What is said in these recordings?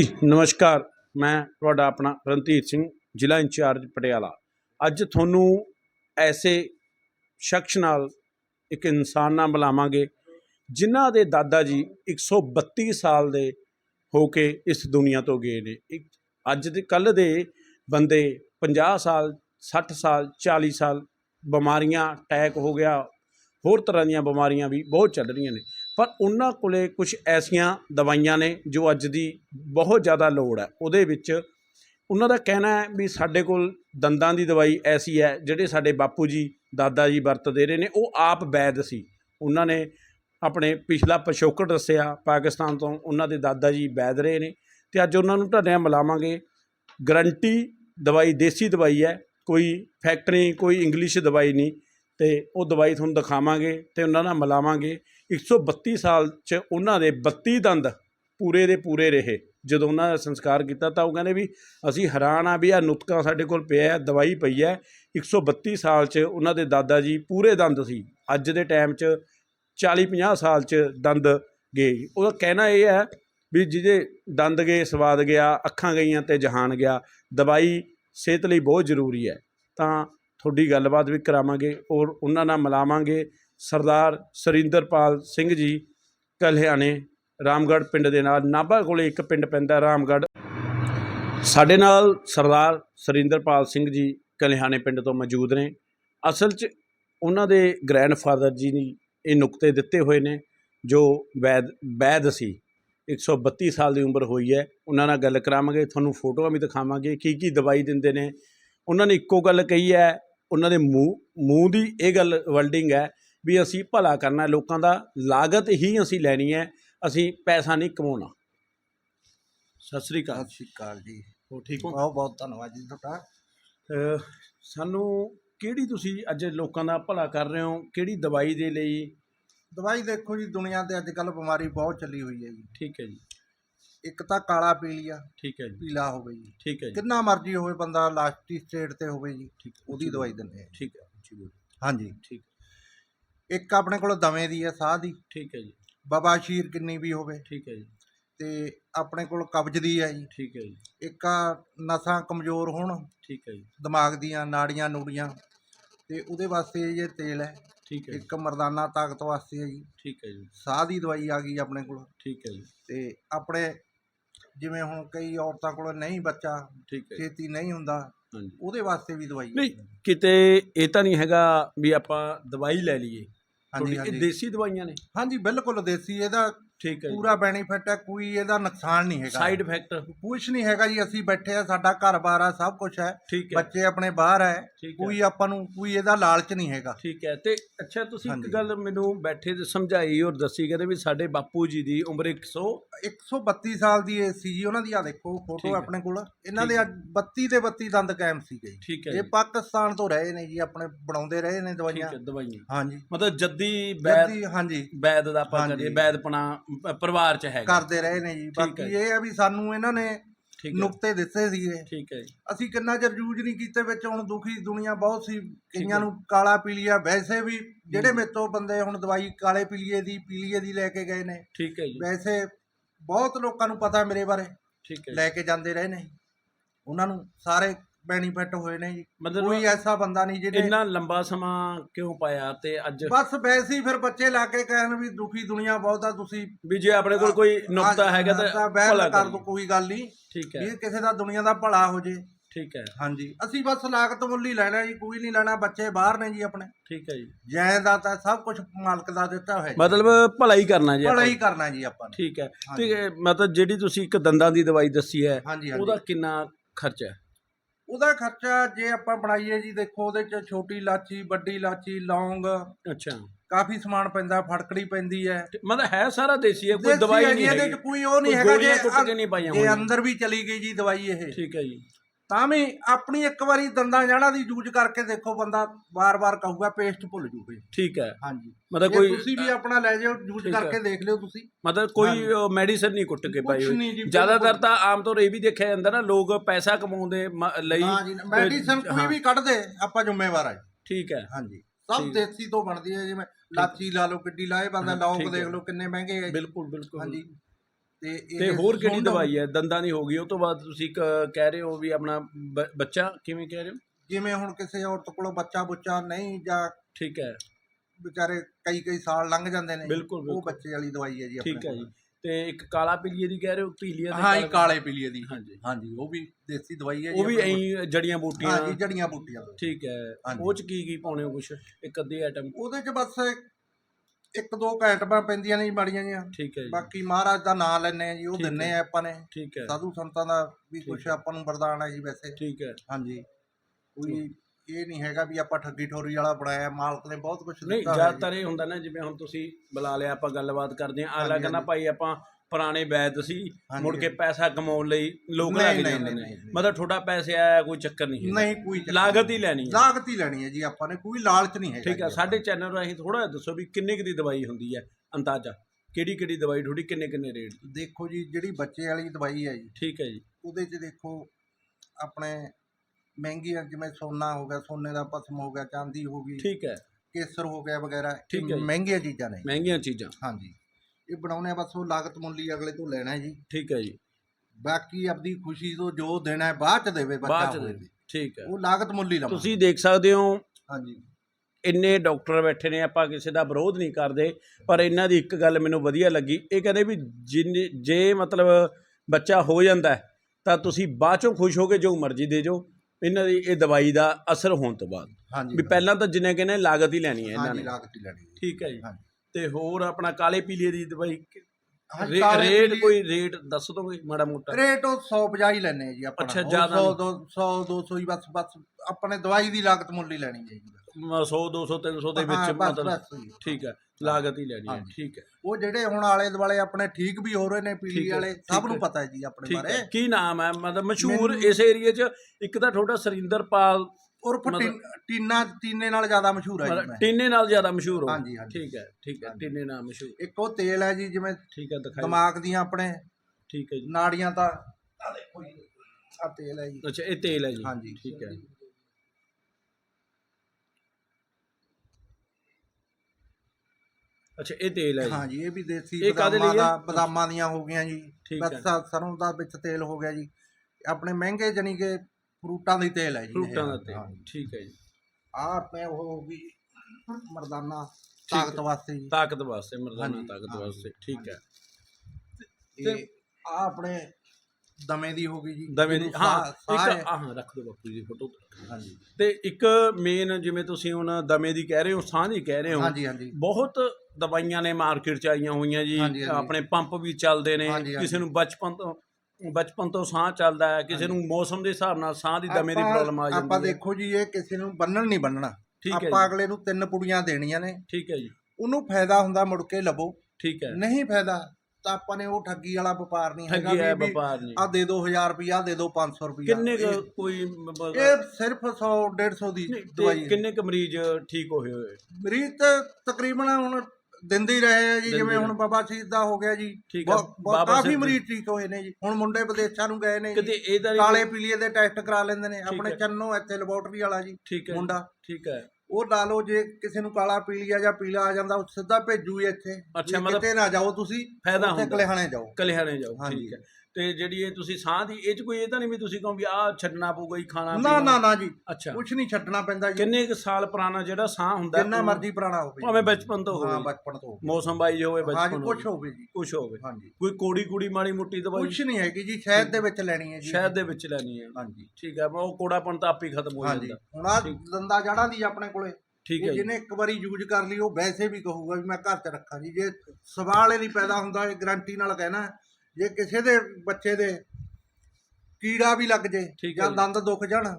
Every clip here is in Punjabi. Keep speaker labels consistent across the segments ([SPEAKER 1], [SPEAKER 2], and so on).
[SPEAKER 1] ਜੀ ਨਮਸਕਾਰ, ਮੈਂ ਤੁਹਾਡਾ ਆਪਣਾ ਰਣਧੀਰ ਸਿੰਘ, ਜ਼ਿਲ੍ਹਾ ਇੰਚਾਰਜ ਪਟਿਆਲਾ। ਅੱਜ ਤੁਹਾਨੂੰ ਐਸੇ ਸ਼ਖਸ ਨਾਲ ਇੱਕ ਇਨਸਾਨ ਨਾਲ ਮਿਲਾਵਾਂਗੇ, ਜਿਨ੍ਹਾਂ ਦੇ ਦਾਦਾ ਜੀ 132 ਸਾਲ ਦੇ ਹੋ ਕੇ ਇਸ ਦੁਨੀਆ ਤੋਂ ਗਏ ਨੇ। ਇੱਕ, ਅੱਜ ਦੇ ਕੱਲ ਦੇ ਬੰਦੇ 50 ਸਾਲ 60 ਸਾਲ 40 ਸਾਲ ਬਿਮਾਰੀਆਂ ਅਟੈਕ ਹੋ ਗਿਆ, ਹੋਰ ਤਰ੍ਹਾਂ ਦੀਆਂ ਬਿਮਾਰੀਆਂ ਵੀ ਬਹੁਤ ਚੱਲ ਰਹੀਆਂ ਨੇ। ਪਰ ਉਹਨਾਂ ਕੋਲ ਕੁਛ ਐਸੀਆਂ ਦਵਾਈਆਂ ਨੇ ਜੋ ਅੱਜ ਦੀ ਬਹੁਤ ਜ਼ਿਆਦਾ ਲੋੜ ਹੈ। ਉਹਦੇ ਵਿੱਚ ਉਹਨਾਂ ਦਾ ਕਹਿਣਾ ਹੈ ਵੀ ਸਾਡੇ ਕੋਲ ਦੰਦਾਂ ਦੀ ਦਵਾਈ ਐਸੀ ਹੈ, ਜਿਹੜੇ ਸਾਡੇ ਬਾਪੂ ਜੀ, ਦਾਦਾ ਜੀ ਵਰਤਦੇ ਰਹੇ ਨੇ, ਉਹ ਆਪ ਵੈਦ ਸੀ। ਉਹਨਾਂ ਨੇ ਆਪਣੇ ਪਿਛਲਾ ਪਿਛੋਕੜ ਦੱਸਿਆ, ਪਾਕਿਸਤਾਨ ਤੋਂ ਉਹਨਾਂ ਦੇ ਦਾਦਾ ਜੀ ਵੈਦ ਰਹੇ ਨੇ ਤੇ ਅੱਜ ਉਹਨਾਂ ਨੂੰ ਤੁਹਾਡੇ ਮਿਲਾਵਾਂਗੇ। ਗਰੰਟੀ ਦਵਾਈ, ਦੇਸੀ ਦਵਾਈ ਹੈ, ਕੋਈ ਫੈਕਟਰੀ, ਕੋਈ ਇੰਗਲਿਸ਼ ਦਵਾਈ ਨਹੀਂ ਤੇ ਉਹ ਦਵਾਈ ਤੁਹਾਨੂੰ ਦਿਖਾਵਾਂਗੇ ਤੇ ਉਹਨਾਂ ਨਾਲ ਮਿਲਾਵਾਂਗੇ। 132 ਸਾਲ 'ਚ ਉਹਨਾਂ ਦੇ 32 ਦੰਦ ਪੂਰੇ ਦੇ ਪੂਰੇ ਰਹੇ। ਜਦੋਂ ਉਹਨਾਂ ਦਾ ਸੰਸਕਾਰ ਕੀਤਾ ਤਾਂ ਉਹ ਕਹਿੰਦੇ ਵੀ ਅਸੀਂ ਹੈਰਾਨ ਆ ਵੀ ਆ ਨੁਤਕਾ ਸਾਡੇ ਕੋਲ ਪਿਆ ਹੈ, ਦਵਾਈ ਪਈ ਹੈ। 132 ਸਾਲ 'ਚ ਉਹਨਾਂ ਦੇ ਦਾਦਾ ਜੀ ਪੂਰੇ ਦੰਦ ਸੀ। ਅੱਜ ਦੇ ਟਾਈਮ 'ਚ 40 50 ਸਾਲ 'ਚ ਦੰਦ ਗਏ। ਉਹਦਾ ਕਹਿਣਾ ਇਹ ਹੈ ਵੀ ਜਿਹਦੇ ਦੰਦ ਗਏ, ਸਵਾਦ ਗਿਆ, ਅੱਖਾਂ ਗਈਆਂ ਤੇ ਜਹਾਨ ਗਿਆ, ਦਵਾਈ ਸਿਹਤ ਲਈ ਬਹੁਤ ਜ਼ਰੂਰੀ ਹੈ। ਤਾਂ ਤੁਹਾਡੀ ਗੱਲਬਾਤ ਵੀ ਕਰਾਵਾਂਗੇ ਔਰ ਉਹਨਾਂ ਨਾਲ ਮਿਲਾਵਾਂਗੇ। ਸਰਦਾਰ ਸਰਿੰਦਰਪਾਲ ਸਿੰਘ ਜੀ ਕਲਿਆਣੇ ਰਾਮਗੜ੍ਹ ਪਿੰਡ ਦੇ ਨਾਲ। ਨਾਭਾ ਕੋਲੇ ਇੱਕ ਪਿੰਡ ਪੈਂਦਾ ਰਾਮਗੜ੍ਹ। ਸਾਡੇ ਨਾਲ ਸਰਦਾਰ ਸਰਿੰਦਰਪਾਲ ਸਿੰਘ ਜੀ ਕਲਿਆਣੇ ਪਿੰਡ ਤੋਂ ਮੌਜੂਦ ਨੇ। ਅਸਲ 'ਚ ਉਹਨਾਂ ਦੇ ਗ੍ਰੈਂਡਫਾਦਰ ਜੀ ਨੇ ਇਹ ਨੁਕਤੇ ਦਿੱਤੇ ਹੋਏ ਨੇ, ਜੋ ਵੈਦ ਵੈਦ ਸੀ। 132 ਸਾਲ ਦੀ ਉਮਰ ਹੋਈ ਹੈ। ਉਹਨਾਂ ਨਾਲ ਗੱਲ ਕਰਾਵਾਂਗੇ, ਤੁਹਾਨੂੰ ਫੋਟੋਆਂ ਵੀ ਦਿਖਾਵਾਂਗੇ, ਕੀ ਕੀ ਦਵਾਈ ਦਿੰਦੇ ਨੇ। ਉਹਨਾਂ ਨੇ ਇੱਕੋ ਗੱਲ ਕਹੀ ਹੈ, ਉਹਨਾਂ ਦੇ ਮੂੰਹ ਮੂੰਹ ਦੀ ਇਹ ਗੱਲ ਵਰਡਿੰਗ ਹੈ ਵੀ ਅਸੀਂ ਭਲਾ ਕਰਨਾ ਲੋਕਾਂ ਦਾ ਲਾਗਤ ਹੀ ਅਸੀਂ ਲੈਣੀ ਹੈ ਅਸੀਂ ਪੈਸਾ ਨਹੀਂ ਕਮਾਉਣਾ। ਸਤਿ ਸ੍ਰੀ ਅਕਾਲ।
[SPEAKER 2] ਸਤਿ ਸ਼੍ਰੀ ਅਕਾਲ ਜੀ।
[SPEAKER 1] ਹੋ ਠੀਕ ਹੋ?
[SPEAKER 2] ਬਹੁਤ ਬਹੁਤ ਧੰਨਵਾਦ ਜੀ ਤੁਹਾਡਾ।
[SPEAKER 1] ਸਾਨੂੰ ਕਿਹੜੀ ਤੁਸੀਂ ਅੱਜ ਲੋਕਾਂ ਦਾ ਭਲਾ ਕਰ ਰਹੇ ਹੋ? ਕਿਹੜੀ ਦਵਾਈ ਦੇ ਲਈ?
[SPEAKER 2] ਦਵਾਈ ਦੇਖੋ ਜੀ ਦੁਨੀਆ ਤੇ ਅੱਜ ਕੱਲ ਬਿਮਾਰੀ ਬਹੁਤ ਚੱਲੀ ਹੋਈ ਹੈ ਜੀ।
[SPEAKER 1] ਠੀਕ ਹੈ ਜੀ।
[SPEAKER 2] ਇੱਕ ਤਾਂ ਕਾਲਾ ਪੀਲੀਆ
[SPEAKER 1] ਠੀਕ ਹੈ ਜੀ।
[SPEAKER 2] ਪੀਲਾ ਹੋਵੇ ਜੀ।
[SPEAKER 1] ਠੀਕ ਹੈ ਜੀ।
[SPEAKER 2] ਕਿੰਨਾ ਮਰਜ਼ੀ ਹੋਵੇ ਬੰਦਾ ਲਾਸਟੀ ਸਟੇਟ ਤੇ ਹੋਵੇ ਜੀ ਉਹਦੀ ਦਵਾਈ ਦਿੰਦੇ ਆ
[SPEAKER 1] ਠੀਕ ਹੈ।
[SPEAKER 2] ਹਾਂਜੀ।
[SPEAKER 1] ਠੀਕ
[SPEAKER 2] ਇੱਕ ਆਪਣੇ ਕੋਲ ਦਵੇਂ ਦੀ ਹੈ ਸਾਹ ਦੀ।
[SPEAKER 1] ਠੀਕ ਹੈ ਜੀ।
[SPEAKER 2] ਬਬਾਸ਼ੀਰ ਕਿੰਨੀ ਵੀ ਹੋਵੇ।
[SPEAKER 1] ਠੀਕ ਹੈ ਜੀ।
[SPEAKER 2] ਤੇ ਆਪਣੇ ਕੋਲ ਕਬਜ਼ ਦੀ ਹੈ ਜੀ।
[SPEAKER 1] ਠੀਕ ਹੈ ਜੀ।
[SPEAKER 2] ਇੱਕ ਆ ਨਸਾਂ ਕਮਜ਼ੋਰ ਹੋਣ।
[SPEAKER 1] ਠੀਕ ਹੈ ਜੀ।
[SPEAKER 2] ਦਿਮਾਗ ਦੀਆਂ ਨਾੜੀਆਂ ਨੂੜੀਆਂ। ਤੇ ਉਹਦੇ ਵਾਸਤੇ ਇਹ ਤੇਲ ਹੈ।
[SPEAKER 1] ਠੀਕ ਹੈ ਜੀ।
[SPEAKER 2] ਇੱਕ ਮਰਦਾਨਾ ਤਾਕਤ ਵਾਸਤੇ ਹੈ ਜੀ।
[SPEAKER 1] ਠੀਕ ਹੈ ਜੀ।
[SPEAKER 2] ਸਾਹ ਦੀ ਦਵਾਈ ਆ ਗਈ ਆਪਣੇ ਕੋਲ।
[SPEAKER 1] ਠੀਕ ਹੈ ਜੀ।
[SPEAKER 2] ਤੇ ਆਪਣੇ ਜਿਵੇਂ ਹੁਣ ਕਈ ਔਰਤਾਂ ਕੋਲ ਨਹੀਂ ਬੱਚਾ
[SPEAKER 1] ਠੀਕ ਹੈ ਜੀ।
[SPEAKER 2] ਛੇਤੀ ਨਹੀਂ ਹੁੰਦਾ।
[SPEAKER 1] ਹਾਂਜੀ।
[SPEAKER 2] ਉਹਦੇ ਵਾਸਤੇ ਵੀ ਦਵਾਈ ਹੈ।
[SPEAKER 1] ਨਹੀਂ ਕਿਤੇ ਇਹ ਤਾਂ ਨਹੀਂ ਹੈਗਾ ਵੀ ਆਪਾਂ ਦਵਾਈ ਲੈ ਲਈਏ।
[SPEAKER 2] ਹਾਂਜੀ
[SPEAKER 1] ਤੁਹਾਡੀ ਇਹ
[SPEAKER 2] ਹਾਂਜੀ।
[SPEAKER 1] ਦੇਸੀ ਦਵਾਈਆਂ ਨੇ?
[SPEAKER 2] ਹਾਂਜੀ ਬਿਲਕੁਲ ਦੇਸੀ ਇਹਦਾ
[SPEAKER 1] ਠੀਕ ਹੈ
[SPEAKER 2] ਪੂਰਾ ਬੈਨੀਫਿਟ ਹੈ ਕੋਈ ਇਹਦਾ ਨੁਕਸਾਨ ਨਹੀਂ ਹੈਗਾ।
[SPEAKER 1] ਸਾਈਡ ਇਫੈਕਟ
[SPEAKER 2] ਕੁਝ ਨਹੀਂ ਹੈਗਾ ਜੀ ਅਸੀਂ ਬੈਠੇ ਆ ਸਾਡਾ ਘਰ-ਬਾਰ ਆ ਸਭ ਕੁਝ ਹੈ।
[SPEAKER 1] ਠੀਕ ਹੈ।
[SPEAKER 2] ਬੱਚੇ ਆਪਣੇ ਬਾਹਰ ਹੈ
[SPEAKER 1] ਠੀਕ ਹੈ।
[SPEAKER 2] ਕੋਈ ਆਪਾਂ ਨੂੰ ਕੋਈ ਇਹਦਾ ਲਾਲਚ ਨਹੀਂ ਹੈਗਾ।
[SPEAKER 1] ਠੀਕ ਹੈ ਤੇ ਅੱਛਾ ਤੁਸੀਂ ਇੱਕ
[SPEAKER 2] ਹਾਂਜੀ।
[SPEAKER 1] ਗੱਲ ਮੈਨੂੰ ਬੈਠੇ ਤੇ ਸਮਝਾਈ ਔਰ ਦੱਸੀ ਕਹਿੰਦੇ ਵੀ ਸਾਡੇ ਬਾਪੂ ਜੀ ਦੀ ਉਮਰ 100
[SPEAKER 2] 132 ਸਾਲ ਦੀ ਇਹ ਸੀ ਜੀ ਉਹਨਾਂ ਦੀ ਆ ਦੇਖੋ
[SPEAKER 1] ਠੀਕ
[SPEAKER 2] ਫੋਟੋ
[SPEAKER 1] ਹੈ।
[SPEAKER 2] ਆਪਣੇ ਕੋਲ। ਇਹਨਾਂ
[SPEAKER 1] ਠੀਕ
[SPEAKER 2] ਦੇ। ਅੱਜ 32 ਦੇ 32 ਦੰਦ ਕਾਇਮ ਸੀਗੇ ਜੀ।
[SPEAKER 1] ਠੀਕ ਹੈ
[SPEAKER 2] ਇਹ
[SPEAKER 1] ਜੀ।
[SPEAKER 2] ਪਾਕਿਸਤਾਨ ਤੋਂ ਰਹੇ ਨੇ ਜੀ ਆਪਣੇ ਬਣਾਉਂਦੇ ਰਹੇ ਨੇ
[SPEAKER 1] ਠੀਕ
[SPEAKER 2] ਦਵਾਈਆਂ
[SPEAKER 1] ਹੈ ਦਵਾਈਆਂ।
[SPEAKER 2] ਹਾਂਜੀ।
[SPEAKER 1] ਮਤਲਬ ਜੱਦੀ
[SPEAKER 2] ਜੱਦੀ ਹਾਂਜੀ।
[SPEAKER 1] ਵੈਦ ਦਾ ਆਪਾਂ
[SPEAKER 2] ਹਾਂਜੀ।
[SPEAKER 1] ਕਰੀਏ ਵੈਦਪਣਾ ਪ- ਪਰਿਵਾਰ ਚ ਹੈਗਾ।
[SPEAKER 2] ਕਰਦੇ ਰਹੇ ਨੇ ਜੀ।
[SPEAKER 1] ਹੈ
[SPEAKER 2] ਬਾਕੀ
[SPEAKER 1] ਜੀ।
[SPEAKER 2] ਇਹ ਆ ਵੀ ਸਾਨੂੰ ਇਹਨਾਂ ਨੇ
[SPEAKER 1] ਠੀਕ ਹੈ।
[SPEAKER 2] ਨੁਕਤੇ ਦਿੱਤੇ ਸੀਗੇ।
[SPEAKER 1] ਠੀਕ ਹੈ ਜੀ।
[SPEAKER 2] ਅਸੀਂ ਕਿੰਨਾ ਚਿਰ ਯੂਜ਼ ਨਹੀਂ ਕੀਤੇ ਵਿੱਚ ਹੁਣ ਦੁਖੀ ਦੁਨੀਆ ਬਹੁਤ ਸੀ।
[SPEAKER 1] ਹੈ।
[SPEAKER 2] ਕਈਆਂ ਨੂੰ ਕਾਲਾ ਪੀਲੀਆ ਵੈਸੇ ਵੀ ਜਿਹੜੇ। ਮੇਰੇ ਤੋਂ ਬੰਦੇ ਹੁਣ ਦਵਾਈ ਕਾਲੇ ਪੀਲੀਏ ਦੀ ਪੀਲੀਏ ਦੀ ਲੈ ਕੇ ਗਏ ਨੇ।
[SPEAKER 1] ਠੀਕ ਹੈ ਜੀ।
[SPEAKER 2] ਵੈਸੇ ਬਹੁਤ ਲੋਕਾਂ ਨੂੰ ਪਤਾ ਮੇਰੇ ਬਾਰੇ।
[SPEAKER 1] ਠੀਕ ਹੈ ਜੀ।
[SPEAKER 2] ਲੈ ਕੇ ਜਾਂਦੇ ਰਹੇ ਨੇ। ਉਹਨਾਂ ਨੂੰ ਸਾਰੇ ਬੈਨੀਫਿਟ ਹੋਏ ਨੇ ਜੀ।
[SPEAKER 1] ਮਤਲਬ
[SPEAKER 2] ਕੋਈ ਐਸਾ ਬੰਦਾ ਨਹੀਂ ਜਿਹਨੇ
[SPEAKER 1] ਇੰਨਾ ਲੰਬਾ ਸਮਾਂ ਕਿਉਂ ਪਾਇਆ ਤੇ ਅੱਜ
[SPEAKER 2] ਬਸ ਵੈਸੇ ਹੀ ਫਿਰ ਬੱਚੇ ਲਾ ਕੇ ਕਹਿਣ ਵੀ ਦੁਖੀ ਦੁਨੀਆ ਬਹੁਤ ਆ ਤੁਸੀਂ
[SPEAKER 1] ਵੀ ਜੇ ਆਪਣੇ ਕੋਲ ਕੋਈ ਨੁਕਤਾ ਹੈਗਾ ਤਾਂ ਭਲਾ
[SPEAKER 2] ਕਰ। ਦੋ ਕੋਈ ਗੱਲ ਨਹੀਂ।
[SPEAKER 1] ਠੀਕ ਹੈ।
[SPEAKER 2] ਵੀ ਕਿਸੇ ਦਾ ਦੁਨੀਆ ਦਾ ਭਲਾ ਹੋ ਜੇ।
[SPEAKER 1] ਠੀਕ ਹੈ।
[SPEAKER 2] ਹਾਂਜੀ। ਅਸੀਂ ਬਸ ਲਾਗਤ ਮੁੱਲ ਹੀ ਲੈਣਾ ਜੀ ਕੋਈ ਨਹੀਂ ਲੈਣਾ ਬੱਚੇ ਬਾਹਰ ਨੇ ਜੀ ਆਪਣੇ।
[SPEAKER 1] ਠੀਕ ਹੈ ਜੀ।
[SPEAKER 2] ਜਾਇਦਾਦ ਹੈ ਸਭ ਕੁਝ ਮਾਲਕ ਦਾ ਦਿੱਤਾ ਹੋਇਆ ਜੀ।
[SPEAKER 1] ਮਤਲਬ ਭਲਾ ਹੀ ਕਰਨਾ ਜੀ
[SPEAKER 2] ਭਲਾ ਹੀ ਕਰਨਾ ਜੀ ਆਪਾਂ ਨੇ।
[SPEAKER 1] ਠੀਕ ਹੈ। ਤੇ ਮਤਲਬ ਜਿਹੜੀ ਤੁਸੀਂ ਇੱਕ ਦੰਦਾਂ ਦੀ ਦਵਾਈ ਦੱਸੀ ਹੈ
[SPEAKER 2] ਹਾਂਜੀ
[SPEAKER 1] ਉਹਦਾ
[SPEAKER 2] ਹਾਂਜੀ
[SPEAKER 1] ਕਿੰਨਾ ਖਰਚਾ ਹੈ?
[SPEAKER 2] ਉਹਦਾ ਖਰਚਾ ਜੇ ਆਪਾਂ ਬਣਾਈਏ ਜੀ ਦੇਖੋ ਉਹਦੇ ਚ ਛੋਟੀ ਇਲਾਚੀ ਵੱਡੀ ਇਲਾਚੀ ਲੌਂਗ
[SPEAKER 1] ਅੱਛਾ।
[SPEAKER 2] ਕਾਫੀ ਸਮਾਨ ਪੈਂਦਾ ਫੜਕੜੀ ਪੈਂਦੀ ਹੈ।
[SPEAKER 1] ਮਤਲਬ ਹੈ ਸਾਰਾ ਦੇਸੀ ਹੈ ਕੋਈ ਦਵਾਈ
[SPEAKER 2] ਹੈ
[SPEAKER 1] ਨਹੀਂ
[SPEAKER 2] ਇਹਦੇ ਚ ਕੋਈ ਉਹ ਨਹੀਂ ਹੈਗਾ ਜੇ ਅੰਦਰ ਵੀ ਚਲੀ ਗਈ ਜੀ ਦਵਾਈ ਇਹ।
[SPEAKER 1] ਠੀਕ ਹੈ ਜੀ।
[SPEAKER 2] ਤਾਂ ਵੀ ਆਪਣੀ ਇੱਕ ਵਾਰੀ ਦੰਦਾਂ ਜਾਣਾ ਦੀ ਯੂਜ਼ ਕਰਕੇ ਦੇਖੋ ਬੰਦਾ ਵਾਰ-ਵਾਰ ਕਹੂਗਾ ਪੇਸਟ ਭੁੱਲ ਜੂਗਾ।
[SPEAKER 1] ਠੀਕ ਹੈ
[SPEAKER 2] ਹਾਂਜੀ
[SPEAKER 1] ਮਤਲਬ
[SPEAKER 2] ਜੇ
[SPEAKER 1] ਕੋਈ
[SPEAKER 2] ਤੁਸੀਂ ਵੀ ਆਪਣਾ ਲੈ ਜਾਓ ਯੂਜ਼
[SPEAKER 1] ਠੀਕ ਹੈ।
[SPEAKER 2] ਕਰਕੇ ਦੇਖ ਲਿਓ ਤੁਸੀਂ
[SPEAKER 1] ਮਤਲਬ ਕੋਈ। ਮੈਡੀਸਨ ਨਹੀਂ ਕੁੱਟ ਕੇ ਪਾਈ
[SPEAKER 2] ਕੁਛ
[SPEAKER 1] ਹੋਈ
[SPEAKER 2] ਨਹੀਂ ਜੀ,
[SPEAKER 1] ਜ਼ਿਆਦਾਤਰ
[SPEAKER 2] ਬਿਲਕੁਲ।
[SPEAKER 1] ਤਾਂ ਆਮ ਤੌਰ ਇਹ ਵੀ ਦੇਖਿਆ ਜਾਂਦਾ ਨਾ ਲੋਕ ਪੈਸਾ ਕਮਾਉਂਦੇ ਮ- ਲਈ
[SPEAKER 2] ਹਾਂ ਜੀ ਮੈਡੀਸਨ ਕੋਈ
[SPEAKER 1] ਹਾਂ,
[SPEAKER 2] ਵੀ ਕੱਢ ਦੇ ਆਪਾਂ ਜ਼ਿੰਮੇਵਾਰ ਆ ਜੀ।
[SPEAKER 1] ਠੀਕ ਹੈ
[SPEAKER 2] ਹਾਂਜੀ ਸਭ
[SPEAKER 1] ਠੀਕ।
[SPEAKER 2] ਦੇਸੀ ਤੋਂ ਬਣਦੀ ਹੈ ਜਿਵੇਂ ਲਾਚੀ ਲਾ ਲਓ ਕਿੱਡੀ ਲਾਏ ਬੰਦਾ
[SPEAKER 1] ਹਾਂ,
[SPEAKER 2] ਲੌਂਗ
[SPEAKER 1] ਠੀਕ
[SPEAKER 2] ਦੇਖ
[SPEAKER 1] ਹੈ।
[SPEAKER 2] ਲਓ ਕਿੰਨੇ ਮਹਿੰਗੇ ਹੈ।
[SPEAKER 1] ਬਿਲਕੁਲ ਬਿਲਕੁਲ
[SPEAKER 2] ਹਾਂਜੀ ਤੇ
[SPEAKER 1] ਤੇ
[SPEAKER 2] ਇਹ
[SPEAKER 1] ਹੋਰ ਕਿਹੜੀ ਦਵਾਈ ਹੈ? ਦੰਦਾਂ ਦੀ ਹੋ ਗਈ ਉਹ ਤੋਂ ਬਾਅਦ ਤੁਸੀਂ ਕ- ਕਹਿ ਰਹੇ ਹੋ ਵੀ ਆਪਣਾ ਬ- ਬੱਚਾ ਕਿਵੇਂ ਕਹਿ ਰਹੇ ਹੋ?
[SPEAKER 2] ਜਿਵੇਂ ਹੁਣ ਕਿਸੇ ਔਰਤ ਕੋਲੋਂ ਬੱਚਾ ਬੁੱਚਾ ਨਹੀਂ ਜਾਂ
[SPEAKER 1] ਠੀਕ ਹੈ।
[SPEAKER 2] ਵਿਚਾਰੇ ਕਈ ਕਈ ਸਾਲ ਲੰਘ ਜਾਂਦੇ ਨੇ
[SPEAKER 1] ਬਿਲਕੁਲ
[SPEAKER 2] ਉਹ
[SPEAKER 1] ਬਿਲਕੁਲ।
[SPEAKER 2] ਬੱਚੇ ਵਾਲੀ ਦਵਾਈ ਹੈ ਜੀ ਆਪਣੇ
[SPEAKER 1] ਠੀਕ ਹੈ ਜੀ। ਤੇ ਇੱਕ ਕਾਲਾ ਪੀਲੀਏ ਦੀ ਕਹਿ ਰਹੇ ਹੋ ਪੀਲੀਆ
[SPEAKER 2] ਹਾਂ ਜੀ
[SPEAKER 1] ਕਾਲਾ-
[SPEAKER 2] ਪੀਲੀਏ ਦੀ।
[SPEAKER 1] ਹਾਂਜੀ।
[SPEAKER 2] ਹਾਂਜੀ ਉਹ ਵੀ ਦੇਸੀ ਦਵਾਈ ਹੈ
[SPEAKER 1] ਉਹ ਵੀ
[SPEAKER 2] ਆਪਣੇ ਕੋਲ।
[SPEAKER 1] ਐਂ ਜੜੀਆਂ ਬੂਟੀਆਂ।
[SPEAKER 2] ਹਾਂ ਜੀ ਜੜੀਆਂ ਬੂਟੀਆਂ। ਤੋਂ।
[SPEAKER 1] ਠੀਕ ਹੈ।
[SPEAKER 2] ਹਾਂਜੀ।
[SPEAKER 1] ਉਹ ਚ ਕੀ ਕੀ ਪਾਉਣੇ ਹੋ ਕੁਛ? ਇੱਕ ਅੱਧੇ ਆਈਟਮ
[SPEAKER 2] ਉਹਦੇ ਚ ਬਸ ਇੱਕ ਦੋ ਘੈਂਟਾਂ ਪੈਂਦੀਆਂ ਨੇ ਜੀ ਮਾੜੀਆਂ ਜੀਆਂ
[SPEAKER 1] ਠੀਕ ਹੈ ਜੀ।
[SPEAKER 2] ਬਾਕੀ ਮਹਾਰਾਜ ਦਾ ਨਾਮ ਲੈਣੇ ਆ ਜੀ ਉਹ
[SPEAKER 1] ਠੀਕ ਹੈ।
[SPEAKER 2] ਦਿੰਨੇ ਆ ਆਪਾਂ ਨੇ।
[SPEAKER 1] ਠੀਕ ਹੈ।
[SPEAKER 2] ਸਾਧੂ ਸੰਤਾਂ ਦਾ ਵੀ ਕੁਝ
[SPEAKER 1] ਹੈ।
[SPEAKER 2] ਆਪਾਂ ਨੂੰ ਵਰਦਾਨ ਹੈ ਜੀ ਵੈਸੇ।
[SPEAKER 1] ਠੀਕ ਹੈ।
[SPEAKER 2] ਹਾਂਜੀ। ਕੋਈ ਇਹ ਨਹੀਂ ਹੈਗਾ ਵੀ ਆਪਾਂ ਠੱਗੀ ਠੋਰੀ ਵਾਲਾ ਬਣਾਇਆ ਮਾਲਕ ਨੇ ਬਹੁਤ ਕੁਝ
[SPEAKER 1] ਨਹੀਂ
[SPEAKER 2] ਦਿੱਤਾ ਹੋਇਆ ਜੀ।
[SPEAKER 1] ਜ਼ਿਆਦਾਤਰ ਇਹ ਹੁੰਦਾ ਨਾ ਜਿਵੇਂ ਹੁਣ ਤੁਸੀਂ ਬੁਲਾ ਲਿਆ ਆਪਾਂ ਗੱਲਬਾਤ ਕਰਦੇ ਹਾਂ। ਅਗਲਾ
[SPEAKER 2] ਹਾਂਜੀ,
[SPEAKER 1] ਕਹਿੰਦਾ
[SPEAKER 2] ਹਾਂਜੀ।
[SPEAKER 1] ਭਾਈ ਆਪਾਂ ਪੁਰਾਣੇ ਵੈਦ ਸੀ
[SPEAKER 2] ਹਾਂਜੀ,
[SPEAKER 1] ਮੁੜ ਕੇ। ਪੈਸਾ ਕਮਾਉਣ ਲਈ ਲੋਕ
[SPEAKER 2] ਨਹੀਂ,
[SPEAKER 1] ਲੱਗ
[SPEAKER 2] ਨਹੀਂ,
[SPEAKER 1] ਜਾਂਦੇ
[SPEAKER 2] ਨਹੀਂ,
[SPEAKER 1] ਨੇ।
[SPEAKER 2] ਨਹੀਂ।
[SPEAKER 1] ਮਤਲਬ ਤੁਹਾਡਾ ਪੈਸੇ ਆਇਆ ਕੋਈ ਚੱਕਰ ਨਹੀਂ ਹੈ
[SPEAKER 2] ਨਹੀਂ ਕੋਈ ਚੱਕਰ
[SPEAKER 1] ਲਾਗਤ। ਹੀ ਲੈਣੀ ਹੈ।
[SPEAKER 2] ਲਾਗਤ ਹੀ ਲੈਣੀ ਹੈ ਜੀ ਆਪਾਂ ਨੇ ਕੋਈ ਲਾਲਚ ਨਹੀਂ ਹੈਗਾ
[SPEAKER 1] ਠੀਕ ਹੈ
[SPEAKER 2] ਜੀ
[SPEAKER 1] ਸਾਡੇ ਚੈਨਲ ਰਾਹੀਂ ਥੋੜਾ ਜਿਹਾ ਦੱਸੋ ਵੀ ਕਿੰਨੇ ਕੁ ਦੀ ਦਵਾਈ ਹੁੰਦੀ ਹੈ ਅੰਦਾਜ਼ਾ? ਕਿਹੜੀ ਕਿਹੜੀ ਦਵਾਈ ਤੁਹਾਡੀ ਕਿੰਨੇ ਕਿੰਨੇ ਰੇਟ? ਦੀ
[SPEAKER 2] ਦੇਖੋ ਜੀ ਜਿਹੜੀ ਬੱਚੇ ਵਾਲੀ ਦਵਾਈ ਹੈ ਜੀ
[SPEAKER 1] ਠੀਕ ਹੈ ਜੀ।
[SPEAKER 2] ਉਹਦੇ 'ਚ ਦੇਖੋ ਆਪਣੇ ਮਹਿੰਗੀਆਂ ਜਿਵੇਂ ਸੋਨਾ ਹੋ ਗਿਆ ਸੋਨੇ ਦਾ ਭਸਮ ਹੋ ਗਿਆ ਚਾਂਦੀ ਹੋ ਗਈ
[SPEAKER 1] ਠੀਕ ਹੈ।
[SPEAKER 2] ਕੇਸਰ ਹੋ ਗਿਆ ਵਗੈਰਾ ਇਹ
[SPEAKER 1] ਠੀਕ ਹੈ ਜੀ।
[SPEAKER 2] ਮਹਿੰਗੀਆਂ ਚੀਜ਼ਾਂ ਨੇ।
[SPEAKER 1] ਮਹਿੰਗੀਆਂ ਚੀਜ਼ਾਂ।
[SPEAKER 2] ਹਾਂਜੀ। ਇਹ ਬਣਾਉਣੇ ਆ ਬਸ ਉਹ ਲਾਗਤ ਮੁੱਲੀ ਅਗਲੇ ਤੋਂ ਲੈਣਾ ਹੈ ਜੀ।
[SPEAKER 1] ਠੀਕ ਹੈ ਜੀ।
[SPEAKER 2] ਬਾਕੀ ਆਪਦੀ ਖੁਸ਼ੀ ਤੋਂ ਜੋ ਦੇਣਾ ਹੈ ਬਾਅਦ ਚ ਦੇਵੇ ਬੱਚਾ
[SPEAKER 1] ਬਾਅਦ ਚ। ਦੇ ਠੀਕ ਹੈ।
[SPEAKER 2] ਉਹ ਲਾਗਤ ਮੁੱਲੀ ਲਵਾਂ
[SPEAKER 1] ਤੁਸੀਂ ਦੇਖ ਸਕਦੇ ਹੋ
[SPEAKER 2] ਹਾਂਜੀ।
[SPEAKER 1] ਇੰਨੇ ਡਾਕਟਰ ਬੈਠੇ ਨੇ ਆਪਾਂ ਕਿਸੇ ਦਾ ਵਿਰੋਧ ਨਹੀਂ ਕਰਦੇ ਪਰ ਇਹਨਾਂ ਦੀ ਇੱਕ ਗੱਲ ਮੈਨੂੰ ਵਧੀਆ ਲੱਗੀ। ਇਹ ਕਹਿੰਦੇ ਵੀ ਜਿੰਨੇ ਜੇ ਮਤਲਬ ਬੱਚਾ ਹੋ ਜਾਂਦਾ ਹੈ, ਤਾਂ ਤੁਸੀਂ ਬਾਅਦ ਚੋਂ ਖੁਸ਼ ਹੋ ਕੇ ਜੋ ਮਰਜ਼ੀ ਦੇ ਜੋ ਇਹਨਾਂ ਦੀ ਇਹ ਦਵਾਈ ਦਾ ਅਸਰ ਹੋਣ ਤੋਂ ਬਾਅਦ।
[SPEAKER 2] ਹਾਂਜੀ
[SPEAKER 1] ਵੀ ਪਹਿਲਾਂ ਤਾਂ ਜਿੰਨੇ ਕਹਿੰਦੇ ਲਾਗਤ ਹੀ ਲੈਣੀ ਹੈ ਇਹਨਾਂ
[SPEAKER 2] ਹਾਂਜੀ
[SPEAKER 1] ਨੇ।
[SPEAKER 2] ਲਾਗਤ ਹੀ ਲੈਣੀ ਹੈ।
[SPEAKER 1] ਠੀਕ ਹੈ ਜੀ।
[SPEAKER 2] ਹਾਂਜੀ।
[SPEAKER 1] ਤੇ ਹੋਰ ਆਪਣਾ ਕਾਲੇ ਪੀਲੀਏ ਦੀ ਦਵਾਈ ਰੇ-
[SPEAKER 2] ਕਾਲੇ
[SPEAKER 1] ਰੇਟ ਕੋਈ ਰੇਟ ਦੱਸ ਦੋਗੇ ਮਾੜਾ ਮੋਟਾ?
[SPEAKER 2] ਰੇਟ ਉਹ 150 ਹੀ ਲੈਣੇ ਜੀ ਆਪਾਂ
[SPEAKER 1] ਅੱਛਾ, ਜ਼ਿਆਦਾ
[SPEAKER 2] 100 100 200 ਹੀ ਬਸ ਬਸ ਆਪਣੇ ਦਵਾਈ ਦੀ ਲਾਗਤ ਮੁੱਲ ਹੀ ਲੈਣੀ ਹੈ ਜੀ।
[SPEAKER 1] 100 200 300 ਦੇ
[SPEAKER 2] ਹਾਂ,
[SPEAKER 1] ਵਿੱਚ
[SPEAKER 2] ਬਸ
[SPEAKER 1] ਮਤਲਬ
[SPEAKER 2] ਜੀ।
[SPEAKER 1] ਠੀਕ ਹੈ ਲਾਗਤ ਹੀ ਲੈਣੀ ਹੈ
[SPEAKER 2] ਹਾਂਜੀ।
[SPEAKER 1] ਠੀਕ ਹੈ।
[SPEAKER 2] ਉਹ ਜਿਹੜੇ ਹੁਣ ਆਲੇ ਦੁਆਲੇ ਆਪਣੇ ਠੀਕ ਵੀ ਹੋ ਰਹੇ ਨੇ
[SPEAKER 1] ਠੀਕ
[SPEAKER 2] ਪੀਲੀ
[SPEAKER 1] ਹੈ,
[SPEAKER 2] ਵਾਲੇ
[SPEAKER 1] ਠੀਕ
[SPEAKER 2] ਸਭ ਨੂੰ। ਪਤਾ ਹੈ ਜੀ ਆਪਣੇ
[SPEAKER 1] ਠੀਕ
[SPEAKER 2] ਬਾਰੇ।
[SPEAKER 1] ਹੈ। ਕੀ ਨਾਮ ਹੈ? ਮਤਲਬ ਮਸ਼ਹੂਰ
[SPEAKER 2] ਮੈਨੂੰ-
[SPEAKER 1] ਇਸ ਏਰੀਏ 'ਚ ਇੱਕ ਤਾਂ ਤੁਹਾਡਾ ਸਰਿੰਦਰਪਾਲ
[SPEAKER 2] ਉਰਫ ਟੀਨਾ ਟੀਨੇ ਨਾਲ ਜ਼ਿਆਦਾ ਮਸ਼ਹੂਰ ਹੈ ਜੀ ਮੈਂ।
[SPEAKER 1] ਟੀਨੇ ਨਾਲ ਜ਼ਿਆਦਾ ਮਸ਼ਹੂਰ ਹੋ।
[SPEAKER 2] ਹਾਂਜੀ, ਹਾਂਜੀ।
[SPEAKER 1] ਠੀਕ ਹੈ ਠੀਕ ਹੈ
[SPEAKER 2] ਹਾਂਜੀ।
[SPEAKER 1] ਟੀਨੇ ਨਾਲ ਮਸ਼ਹੂਰ।
[SPEAKER 2] ਇੱਕ ਉਹ ਤੇਲ ਹੈ ਜੀ ਜਿਵੇਂ
[SPEAKER 1] ਠੀਕ ਹੈ ਦਿਖਾਈ
[SPEAKER 2] ਦਿਮਾਗ ਦੀਆਂ ਆਪਣੇ
[SPEAKER 1] ਠੀਕ ਹੈ ਜੀ।
[SPEAKER 2] ਨਾੜੀਆਂ ਤਾਂ ਆ ਦੇਖੋ ਜੀ ਆ ਤੇਲ ਹੈ ਜੀ।
[SPEAKER 1] ਅੱਛਾ ਇਹ ਤੇਲ ਹੈ ਜੀ।
[SPEAKER 2] ਹਾਂਜੀ।
[SPEAKER 1] ਠੀਕ ਹੈ। ਅੱਛਾ ਇਹ ਤੇਲ ਹੈ ਜੀ।
[SPEAKER 2] ਹਾਂਜੀ ਇਹ ਵੀ ਦੇਸੀ
[SPEAKER 1] ਇਹ ਕਾਹਦੇ
[SPEAKER 2] ਬਦਾਮਾਂ
[SPEAKER 1] ਹੈ?
[SPEAKER 2] ਦਾ ਬਦਾਮਾਂ ਦੀਆਂ ਹੋ ਗਈਆਂ ਜੀ।
[SPEAKER 1] ਠੀਕ ਹੈ।
[SPEAKER 2] ਬਸ ਸਰੋਂ ਦਾ ਵਿੱਚ ਤੇਲ ਹੋ ਗਿਆ ਜੀ। ਆਪਣੇ ਮਹਿੰਗੇ ਜਣੀ ਕਿ ਫਰੂਟਾਂ ਦੀ ਤੇਲ ਹੈ ਜੀ
[SPEAKER 1] ਫਰੂਟਾਂ ਦਾ। ਤੇਲ। ਠੀਕ ਹੈ ਜੀ
[SPEAKER 2] ਆਹ ਆਪਣੇ ਉਹ ਗਈ ਮਰਦਾਨਾ ਤਾਕਤ। ਵਾਸਤੇ ਜੀ
[SPEAKER 1] ਤਾਕਤ ਵਾਸਤੇ ਮਰਦਾਨਾ ਤਾਕਤ ਵਾਸਤੇ ਠੀਕ ਹੈ
[SPEAKER 2] ਇਹ ਆ ਆਪਣੇ ਦਮੇ ਦੀ ਹੋ ਗਈ ਜੀ
[SPEAKER 1] ਦਵੇਂ ਦੀ ਹਾਂ ਇੱਕ
[SPEAKER 2] ਹੈ।
[SPEAKER 1] ਰੱਖ ਦਿਓ ਬਾਪੂ ਜੀ ਫੋਟੋ
[SPEAKER 2] ਹਾਂਜੀ
[SPEAKER 1] ਤੇ ਇੱਕ ਮੇਨ ਜਿਵੇਂ ਤੁਸੀਂ ਹੁਣ ਦਮੇ ਦੀ ਕਹਿ ਰਹੇ ਹੋ ਸਾਹ ਦੀ ਕਹਿ ਰਹੇ ਹੋ
[SPEAKER 2] ਹਾਂਜੀ ਹਾਂਜੀ
[SPEAKER 1] ਬਹੁਤ ਦਵਾਈਆਂ ਨੇ ਮਾਰਕੀਟ ਚ ਆਈਆਂ ਹੋਈਆਂ ਜੀ। ਆਪਣੇ ਪੰਪ ਵੀ ਚੱਲਦੇ ਨੇ। ਕਿਸੇ ਨੂੰ ਬਚਪਨ ਤੋਂ ਬਚਪਨ ਤੋਂ ਸਾਹ ਚੱਲਦਾ ਹੈ ਕਿਸੇ ਨੂੰ ਮੌਸਮ ਦੇ ਹਿਸਾਬ ਨਾਲ ਸਾਹ ਦੀ ਦਮੇ ਦੀ
[SPEAKER 2] ਆਪਾਂ-
[SPEAKER 1] ਪ੍ਰੋਬਲਮ ਆ ਜਾਂਦੀ
[SPEAKER 2] ਆਪਾਂ
[SPEAKER 1] ਹੈ।
[SPEAKER 2] ਦੇਖੋ ਜੀ ਇਹ ਕਿਸੇ ਨੂੰ ਬੰਨਣ ਨਹੀਂ ਬੰਨਣਾ।
[SPEAKER 1] ਠੀਕ ਹੈ
[SPEAKER 2] ਆਪਾਂ
[SPEAKER 1] ਜੀ
[SPEAKER 2] ਅਗਲੇ ਨੂੰ ਤਿੰਨ ਪੁੜੀਆਂ ਦੇਣੀਆਂ ਨੇ।
[SPEAKER 1] ਠੀਕ ਹੈ ਜੀ।
[SPEAKER 2] ਉਹਨੂੰ ਫਾਇਦਾ ਹੁੰਦਾ ਮੁੜ ਕੇ ਲਵੋ।
[SPEAKER 1] ਠੀਕ ਹੈ।
[SPEAKER 2] ਨਹੀਂ ਫਾਇਦਾ ਤਾਂ ਆਪਾਂ ਨੇ ਉਹ ਠੱਗੀ ਵਾਲਾ ਵਪਾਰ ਨਹੀਂ
[SPEAKER 1] ਠੱਗੀ ਹੈ
[SPEAKER 2] ਹੈਗਾ ਵੀ
[SPEAKER 1] ਵਪਾਰ ਨਹੀਂ।
[SPEAKER 2] ਆ ਦੇ ਦਿਓ 1000 ਰੁਪਿਆ ਦੇ ਦਿਓ 500 ਰੁਪਿਆ
[SPEAKER 1] ਕਿੰਨੇ ਕੁ ਕੋਈ ਮ- ਮ-
[SPEAKER 2] ਇਹ ਸਿਰਫ 100 150 ਦੀ
[SPEAKER 1] ਨਹੀਂ, ਤੇ
[SPEAKER 2] ਦਵਾਈ ਹੈ।
[SPEAKER 1] ਕਿੰਨੇ ਕੁ ਮਰੀਜ਼ ਠੀਕ ਹੋਏ ਹੋਏ?
[SPEAKER 2] ਮਰੀਜ਼ ਤਾਂ ਤਕਰੀਬਨ ਹੁਣ ਦਿੰਦੇ ਹੀ ਰਹੇ ਆ ਜੀ ਜਿਵੇਂ ਹੁਣ। ਬਾਬਾ ਸ਼ਹੀਦ ਦਾ ਹੋ ਗਿਆ ਜੀ।
[SPEAKER 1] ਠੀਕ ਹੈ,
[SPEAKER 2] ਬਹੁਤ- ਬਹੁਤ
[SPEAKER 1] ਬਾਬਾ
[SPEAKER 2] ਕਾਫੀ ਮਰੀਜ਼ ਠੀਕ ਹੋਏ ਨੇ ਜੀ। ਹੁਣ ਮੁੰਡੇ ਵਿਦੇਸ਼ਾਂ ਨੂੰ ਗਏ ਨੇ
[SPEAKER 1] ਕਿਤੇ
[SPEAKER 2] ਜੀ
[SPEAKER 1] ਇਹਦਾ
[SPEAKER 2] ਕਾਲੇ ਪੀਲੀਏ ਦੇ ਟੈਸਟ ਕਰਾ ਲੈਂਦੇ ਨੇ। ਆਪਣੇ
[SPEAKER 1] ਹੈ।
[SPEAKER 2] ਚੰਨੋ ਇੱਥੇ ਲੈਬੋਰਟਰੀ ਵਾਲਾ ਜੀ
[SPEAKER 1] ਠੀਕ ਹੈ।
[SPEAKER 2] ਮੁੰਡਾ।
[SPEAKER 1] ਠੀਕ ਹੈ।
[SPEAKER 2] ਉਹ ਲਾ ਲਓ ਜੇ ਕਿਸੇ ਨੂੰ ਕਾਲਾ ਪੀਲੀਆ ਜਾਂ ਪੀਲਾ ਆ ਜਾਂਦਾ ਉਹ ਸਿੱਧਾ ਭੇਜੂ ਹੀ ਇੱਥੇ।
[SPEAKER 1] ਅੱਛਾ,
[SPEAKER 2] ਵੀ
[SPEAKER 1] ਮਤਲਬ
[SPEAKER 2] ਕਿਤੇ ਨਾ ਜਾਓ ਤੁਸੀਂ
[SPEAKER 1] ਫਾਇਦਾ ਹੁੰਦਾ।
[SPEAKER 2] ਕਲਿਹਾਣੇ ਜਾਓ।
[SPEAKER 1] ਕਲਿਆਣੇ ਜਾਓ
[SPEAKER 2] ਹਾਂਜੀ।
[SPEAKER 1] ਠੀਕ ਹੈ। ਤੇ ਜਿਹੜੀ ਇਹ ਤੁਸੀਂ ਸਾਹ ਦੀ ਇਹ ਚ ਕੋਈ ਇਹ ਤਾਂ ਨਹੀਂ ਵੀ ਤੁਸੀਂ ਕਹੋ ਵੀ ਆਹ ਛੱਡਣਾ ਪਊਗਾ ਹੀ ਖਾਣਾ
[SPEAKER 2] ਨਾ
[SPEAKER 1] ਪੀਣਾ।
[SPEAKER 2] ਨਾ ਨਾ ਜੀ
[SPEAKER 1] ਅੱਛਾ।
[SPEAKER 2] ਕੁਝ ਨਹੀਂ ਛੱਡਣਾ ਪੈਂਦਾ ਜੀ।
[SPEAKER 1] ਕਿੰਨੇ ਕੁ ਸਾਲ ਪੁਰਾਣਾ ਜਿਹੜਾ ਸਾਹ ਹੁੰਦਾ
[SPEAKER 2] ਜਿੰਨਾ
[SPEAKER 1] ਉਹ-
[SPEAKER 2] ਮਰਜ਼ੀ ਪੁਰਾਣਾ ਹੋਵੇ
[SPEAKER 1] ਭਾਵੇਂ ਬਚਪਨ ਤੋਂ
[SPEAKER 2] ਹਾਂ
[SPEAKER 1] ਹੋਵੇ
[SPEAKER 2] ਬਚਪਨ ਤੋਂ
[SPEAKER 1] ਮੌਸਮ ਬਾਈ ਹੋਵੇ
[SPEAKER 2] ਹਾਂ ਜੀ
[SPEAKER 1] ਬਚਪਨ
[SPEAKER 2] ਕੁਝ ਹੋਵੇ। ਜੀ।
[SPEAKER 1] ਕੁਝ ਹੋਵੇ।
[SPEAKER 2] ਹਾਂਜੀ
[SPEAKER 1] ਕੋਈ ਕੋੜੀ ਕੁੜੀ ਮਾੜੀ ਮੁੱਟੀ ਦਵਾਈ?
[SPEAKER 2] ਕੁਝ ਨਹੀਂ ਹੈਗੀ ਜੀ ਸ਼ਹਿਦ ਦੇ ਵਿੱਚ ਲੈਣੀ ਹੈ ਜੀ।
[SPEAKER 1] ਸ਼ਹਿਦ ਦੇ ਵਿੱਚ ਲੈਣੀ ਹੈ।
[SPEAKER 2] ਹਾਂਜੀ
[SPEAKER 1] ਠੀਕ ਹੈ ਉਹ ਕੋੜਾਪਣ ਤਾਂ ਆਪੇ ਹੀ ਖਤਮ ਹੋ
[SPEAKER 2] ਹਾਂਜੀ
[SPEAKER 1] ਜਾਂਦਾ।
[SPEAKER 2] ਹੁਣ ਆ
[SPEAKER 1] ਠੀਕ।
[SPEAKER 2] ਦੰਦਾ ਜੜਾਂ ਦੀ ਆਪਣੇ ਕੋਲੇ।
[SPEAKER 1] ਠੀਕ ਹੈ ਜੀ।
[SPEAKER 2] ਜਿਹਨੇ ਇੱਕ ਵਾਰੀ ਯੂਜ਼ ਕਰ ਲਈ ਉਹ ਵੈਸੇ ਵੀ ਕਹੂਗਾ ਵੀ ਮੈਂ ਘਰ 'ਚ ਰੱਖਾਂ ਜੀ। ਜੇ ਸਵਾਲ ਇਹ ਨਹੀਂ ਪੈਦਾ ਹੁੰਦਾ ਇਹ ਗਾਰੰਟੀ ਨਾਲ ਕਹਿਣਾ। ਜੇ ਕਿਸੇ ਦੇ ਬੱਚੇ ਦੇ ਕੀੜਾ ਵੀ ਲੱਗ ਜੇ
[SPEAKER 1] ਠੀਕ ਹੈ
[SPEAKER 2] ਜਾਂ।
[SPEAKER 1] ਜੀ।
[SPEAKER 2] ਦੰਦ ਦੁਖ ਜਾਣ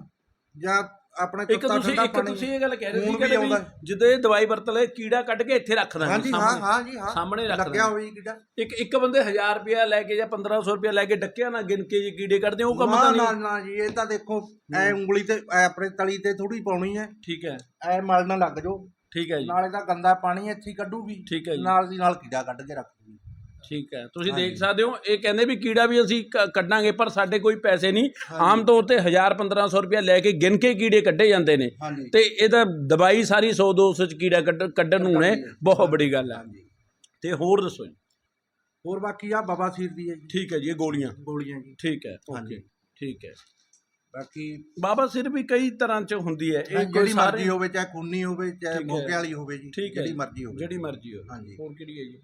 [SPEAKER 2] ਜਾਂ ਆਪਣੇ
[SPEAKER 1] ਇੱਕ
[SPEAKER 2] ਕੁੱਤਾ
[SPEAKER 1] ਤੁਸੀਂ
[SPEAKER 2] ਠੰਡਾ
[SPEAKER 1] ਇੱਕ
[SPEAKER 2] ਪਾਣੀ
[SPEAKER 1] ਤੁਸੀਂ ਇਹ ਗੱਲ ਕਹਿ ਰਹੇ ਸੀ
[SPEAKER 2] ਖੂਨ ਵੀ
[SPEAKER 1] ਕਿ
[SPEAKER 2] ਆਉਂਦਾ।
[SPEAKER 1] ਜਦੋਂ ਇਹ ਦਵਾਈ ਵਰਤ ਲੈ ਕੀੜਾ ਕੱਢ ਕੇ ਇੱਥੇ ਰੱਖ ਦਾਂਗੇ
[SPEAKER 2] ਹਾਂਜੀ ਹਾਂ
[SPEAKER 1] ਸਾਹਮਣੇ।
[SPEAKER 2] ਹਾਂ ਜੀ ਹਾਂ।
[SPEAKER 1] ਸਾਹਮਣੇ ਰੱਖ
[SPEAKER 2] ਲੱਗਿਆ
[SPEAKER 1] ਦਾਂਗੇ
[SPEAKER 2] ਹੋਈ ਕੀੜਾ।
[SPEAKER 1] ਇੱਕ ਇੱਕ ਬੰਦੇ 1000 ਰੁਪਇਆ ਲੈ ਕੇ ਜਾਂ 1500 ਰੁਪਇਆ ਲੈ ਕੇ ਡੱਕਿਆ ਨਾ ਗਿਣ ਕੇ ਜੇ ਕੀੜੇ ਕੱਢਦੇ ਉਹ ਕੰਮ
[SPEAKER 2] ਨਾ
[SPEAKER 1] ਤਾਂ
[SPEAKER 2] ਨਾ
[SPEAKER 1] ਨਹੀਂ।
[SPEAKER 2] ਨਾ ਜੀ ਇਹ ਤਾਂ ਦੇਖੋ ਐ ਉਂਗਲੀ ਤੇ ਐ ਆਪਣੇ ਤਲੀ ਤੇ ਥੋੜੀ ਪਾਉਣੀ ਹੈ।
[SPEAKER 1] ਠੀਕ ਹੈ।
[SPEAKER 2] ਐ ਮਲ ਨਾ ਲੱਗ ਜਾਓ।
[SPEAKER 1] ਠੀਕ ਹੈ ਜੀ।
[SPEAKER 2] ਨਾਲੇ ਤਾਂ ਗੰਦਾ ਪਾਣੀ ਇੱਥੇ ਹੀ ਕੱਢੂਗੀ।
[SPEAKER 1] ਠੀਕ ਹੈ ਜੀ।
[SPEAKER 2] ਨਾਲ ਦੀ ਨਾਲ ਕੀੜਾ ਕੱਢ ਕੇ ਰੱਖ
[SPEAKER 1] ਠੀਕ ਹੈ। ਤੁਸੀਂ। ਦੇਖ ਸਕਦੇ ਹੋ ਇਹ ਕਹਿੰਦੇ ਵੀ ਕੀੜਾ ਵੀ ਅਸੀਂ ਕ- ਕੱਢਾਂਗੇ ਪਰ ਸਾਡੇ ਕੋਈ ਪੈਸੇ ਨਹੀਂ। ਆਮ ਤੌਰ ਤੇ 1000 1500 ਰੁਪਇਆ ਲੈ ਕੇ ਗਿਣ ਕੇ ਕੀੜੇ ਕੱਢੇ ਜਾਂਦੇ ਨੇ।
[SPEAKER 2] ਹਾਂਜੀ।
[SPEAKER 1] ਤੇ ਇਹਦਾ ਦਵਾਈ ਸਾਰੀ 100 200 ਚ ਕੀੜਾ ਕੱਢ- ਕੱਢਣ ਨੂੰ ਨੇ। ਬਹੁਤ ਬੜੀ ਗੱਲ ਹੈ।
[SPEAKER 2] ਹਾਂਜੀ।
[SPEAKER 1] ਤੇ ਹੋਰ ਦੱਸੋ ਜੀ?
[SPEAKER 2] ਹੋਰ ਬਾਕੀ ਆ ਬਵਾਸੀਰ ਦੀ ਹੈ ਜੀ।
[SPEAKER 1] ਠੀਕ ਹੈ ਜੀ ਇਹ ਗੋਲੀਆਂ।
[SPEAKER 2] ਗੋਲੀਆਂ ਜੀ।
[SPEAKER 1] ਠੀਕ ਹੈ
[SPEAKER 2] ਹਾਂਜੀ।
[SPEAKER 1] ਓਕੇ ਠੀਕ ਹੈ।
[SPEAKER 2] ਬਾਕੀ
[SPEAKER 1] ਬਾਬਾ ਸਿਰ ਵੀ ਕਈ ਤਰ੍ਹਾਂ ਚ ਹੁੰਦੀ ਹੈ। ਇਹ ਕੋਈ
[SPEAKER 2] ਜਿਹੜੀ
[SPEAKER 1] ਸਾਰੇ
[SPEAKER 2] ਮਰਜ਼ੀ ਹੋਵੇ ਚਾਹੇ ਖੂਨੀ ਹੋਵੇ ਚਾਹੇ
[SPEAKER 1] ਠੀਕ ਹੈ।
[SPEAKER 2] ਮੋਕੇ ਵਾਲੀ ਹੋਵੇ ਜੀ
[SPEAKER 1] ਠੀਕ ਹੈ
[SPEAKER 2] ਜਿਹੜੀ
[SPEAKER 1] ਜੀ।
[SPEAKER 2] ਮਰਜ਼ੀ ਹੋਵੇ।
[SPEAKER 1] ਜਿਹੜੀ ਮਰਜ਼ੀ ਹੋਵੇ।
[SPEAKER 2] ਹਾਂਜੀ।
[SPEAKER 1] ਹੋਰ ਕਿਹੜੀ ਹੈ ਜੀ?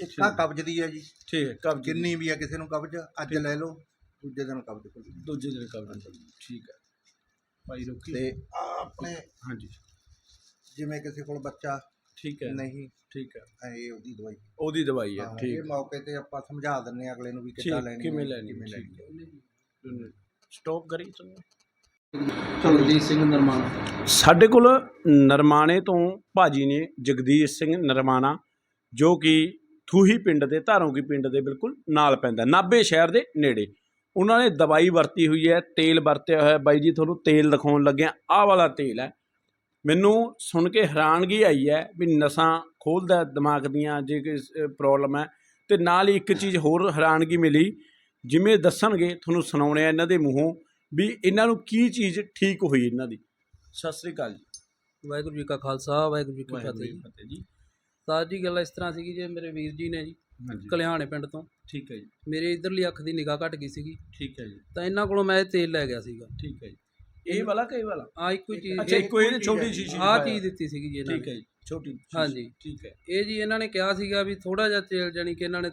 [SPEAKER 2] ਇੱਕ ਆ ਕਬਜ਼ ਦੀ ਹੈ ਜੀ।
[SPEAKER 1] ਠੀਕ ਹੈ। ਕਬਜ਼
[SPEAKER 2] ਜਿੰਨੀ ਵੀ ਆ ਕਿਸੇ ਨੂੰ ਕਬਜ਼ ਅੱਜ ਲੈ ਲਓ ਦੂਜੇ ਦਿਨ ਕਬਜ਼ ਖੁੱਲ
[SPEAKER 1] ਦੂਜੇ ਦਿਨ ਕਬਜ਼ ਠੀਕ ਹੈ। ਭਾਈ ਰੋਕੀ।
[SPEAKER 2] ਤੇ ਆਪਣੇ
[SPEAKER 1] ਹਾਂਜੀ।
[SPEAKER 2] ਜਿਵੇਂ ਕਿਸੇ ਕੋਲ ਬੱਚਾ
[SPEAKER 1] ਠੀਕ ਹੈ।
[SPEAKER 2] ਨਹੀਂ
[SPEAKER 1] ਠੀਕ ਹੈ।
[SPEAKER 2] ਇਹ ਉਹਦੀ ਦਵਾਈ।
[SPEAKER 1] ਉਹਦੀ ਦਵਾਈ ਹੈ।
[SPEAKER 2] ਹਾਂ,
[SPEAKER 1] ਠੀਕ
[SPEAKER 2] ਇਹ ਮੌਕੇ ਤੇ ਆਪਾਂ ਸਮਝਾ ਦਿੰਨੇ ਆ ਅਗਲੇ ਨੂੰ ਵੀ ਕਿੱਦਾਂ ਲੈਣੀ
[SPEAKER 1] ਕਿਵੇਂ
[SPEAKER 2] ਹੈ,
[SPEAKER 1] ਲੈਣੀ
[SPEAKER 2] ਕਿਵੇਂ ਲੈਣੀ
[SPEAKER 1] ਹੈ। ਸਟਾਪ ਕਰੀ ਤੁਹਾਨੂੰ?
[SPEAKER 3] ਚਲਜੀਤ ਸਿੰਘ ਨਰਮਾਣਾ।
[SPEAKER 1] ਸਾਡੇ ਕੋਲ ਨਰਮਾਣੇ ਤੋਂ ਭਾਜੀ ਨੇ ਜਗਦੀਸ਼ ਸਿੰਘ ਨਰਮਾਣਾ ਜੋ ਕਿ ਥੂਹੀ ਪਿੰਡ ਦੇ ਧਾਰੋਂਕੀ ਪਿੰਡ ਦੇ ਬਿਲਕੁਲ ਨਾਲ ਪੈਂਦਾ। ਨਾਭੇ ਸ਼ਹਿਰ ਦੇ ਨੇੜੇ। ਉਹਨਾਂ ਨੇ ਦਵਾਈ ਵਰਤੀ ਹੋਈ ਹੈ ਤੇਲ ਵਰਤਿਆ ਹੋਇਆ। ਬਾਈ ਜੀ ਤੁਹਾਨੂੰ ਤੇਲ ਦਿਖਾਉਣ ਲੱਗਿਆ ਆਹ ਵਾਲਾ ਤੇਲ ਹੈ। ਮੈਨੂੰ ਸੁਣ ਕੇ ਹੈਰਾਨਗੀ ਆਈ ਹੈ ਵੀ ਨਸਾਂ ਖੋਲਦਾ ਦਿਮਾਗ ਦੀਆਂ ਜੇ ਕੋਈ ਪ੍ਰੋਬਲਮ ਹੈ। ਤੇ ਨਾਲ ਹੀ ਇੱਕ ਚੀਜ਼ ਹੋਰ ਹੈਰਾਨਗੀ ਮਿਲੀ ਜਿਵੇਂ ਦੱਸਣਗੇ ਤੁਹਾਨੂੰ ਸੁਣਾਉਣੇ ਆ ਇਹਨਾਂ ਦੇ ਮੂੰਹੋਂ ਵੀ ਇਹਨਾਂ ਨੂੰ ਕੀ ਚੀਜ਼ ਠੀਕ ਹੋਈ ਇਹਨਾਂ ਦੀ। ਸਤਿ ਸ੍ਰੀ ਅਕਾਲ ਜੀ।
[SPEAKER 3] ਵਾਹਿਗੁਰੂ ਜੀ ਕਾ ਖਾਲਸਾ ਵਾਹਿਗੁਰੂ ਜੀ ਕੀ ਫਤਿਹ
[SPEAKER 1] ਜੀ। ਫਤਿਹ ਜੀ
[SPEAKER 3] ਗੱਲ ਇਸ ਤਰ੍ਹਾਂ ਸੀਗੀ ਜੇ ਮੇਰੇ ਵੀਰ ਜੀ ਨੇ ਜੀ
[SPEAKER 1] ਹਾਂਜੀ।
[SPEAKER 3] ਕਲਿਆਣੇ ਪਿੰਡ ਤੋਂ।
[SPEAKER 1] ਠੀਕ ਹੈ ਜੀ।
[SPEAKER 3] ਮੇਰੇ ਇਧਰਲੀ ਅੱਖ ਦੀ ਨਿਗਾਹ ਘਟ ਗਈ ਸੀਗੀ।
[SPEAKER 1] ਠੀਕ ਹੈ ਜੀ।
[SPEAKER 3] ਤਾਂ ਇਹਨਾਂ ਕੋਲੋਂ ਮੈਂ ਇਹ ਤੇਲ ਲੈ ਗਿਆ ਸੀਗਾ।
[SPEAKER 1] ਠੀਕ ਹੈ ਜੀ। ਇਹ ਵਾਲਾ ਕਿ ਇਹ ਵਾਲਾ?
[SPEAKER 3] ਆ ਇੱਕੋ ਹੀ ਚੀਜ਼
[SPEAKER 1] ਅੱਛਾ ਇੱਕੋ ਇਹ ਛੋਟੀ ਸ਼ੀਸ਼ੀ
[SPEAKER 3] ਆ ਚੀਜ਼ ਦਿੱਤੀ ਸੀਗੀ ਜੀ ਇਹਨਾਂ
[SPEAKER 1] ਠੀਕ ਹੈ ਜੀ ਛੋਟੀ
[SPEAKER 3] ਹਾਂਜੀ।
[SPEAKER 1] ਠੀਕ ਹੈ।
[SPEAKER 3] ਇਹ ਜੀ ਇਹਨਾਂ ਨੇ ਕਿਹਾ ਸੀਗਾ ਵੀ ਥੋੜਾ ਜਿਹਾ ਤੇਲ ਜਾਨੀ ਕਿ ਇਹਨਾਂ ਨੇ